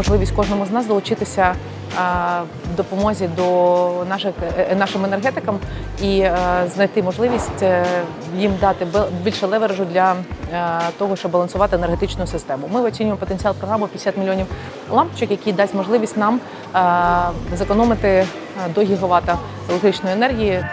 можливість кожному з нас долучитися е, в допомозі до наших е, нашим енергетикам і е, знайти можливість е, їм дати більше левережу для е, того, щоб балансувати енергетичну систему. Ми оцінюємо потенціал програми 50 мільйонів лампочок, який дасть можливість нам е, зекономити е, до гігавата електричної енергії.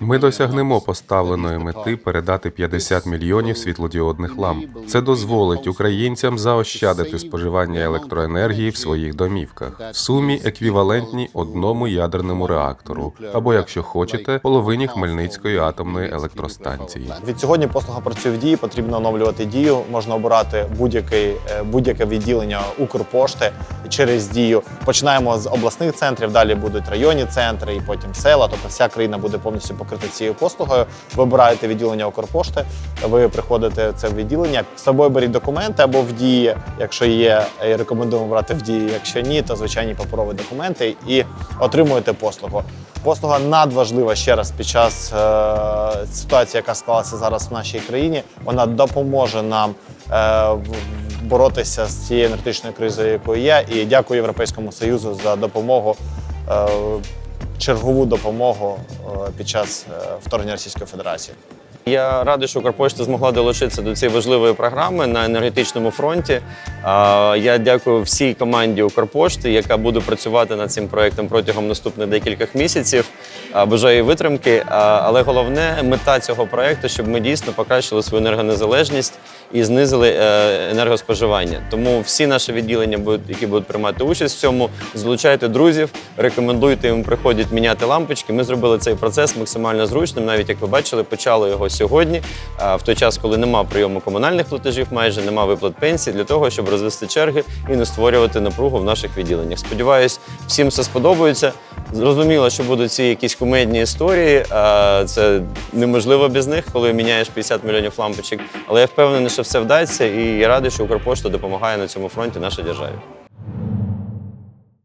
Ми досягнемо поставленої мети передати 50 мільйонів світлодіодних ламп. Це дозволить українцям заощадити споживання електроенергії в своїх домівках в сумі еквівалентні одному ядерному реактору, або, якщо хочете, половині Хмельницької атомної електростанції. Від сьогодні послуга працює в дії, потрібно оновлювати дію. Можна обирати будь-який е, будь-яке відділення Укрпошти через дію. Починаємо з обласних центрів, далі будуть районні центри і потім села. Тобто вся країна буде повністю покрита цією послугою. Вибираєте відділення Укрпошти, ви приходите в це відділення. З собою беріть документи або в дії, якщо є, рекомендуємо брати в дії. Якщо ні, то звичайні паперові документи і отримуєте послугу. Послуга надважлива ще раз під час е, ситуації, яка склалася зараз в нашій країні. Вона допоможе нам е, боротися з цією енергетичною кризою, якою є. І дякую Європейському Союзу за допомогу, е, чергову допомогу е, під час е, вторгнення Російської Федерації. Я радий, що Укрпошта змогла долучитися до цієї важливої програми на енергетичному фронті. Я дякую всій команді Укрпошти, яка буде працювати над цим проектом протягом наступних декількох місяців. Бажаю витримки. Але головне мета цього проекту, щоб ми дійсно покращили свою енергонезалежність і знизили е, енергоспоживання. Тому всі наші відділення, які будуть приймати участь в цьому, залучайте друзів, рекомендуйте їм приходять міняти лампочки. Ми зробили цей процес максимально зручним. Навіть як ви бачили, почали його сьогодні, в той час, коли нема прийому комунальних платежів, майже нема виплат пенсій, для того, щоб розвести черги і не створювати напругу в наших відділеннях. Сподіваюсь, всім все сподобається. Зрозуміло, що будуть ці якісь кумедні історії. Це неможливо без них, коли міняєш 50 мільйонів лампочок. Але я впевнений, що все вдасться, і я радий, що Укрпошта допомагає на цьому фронті нашій державі.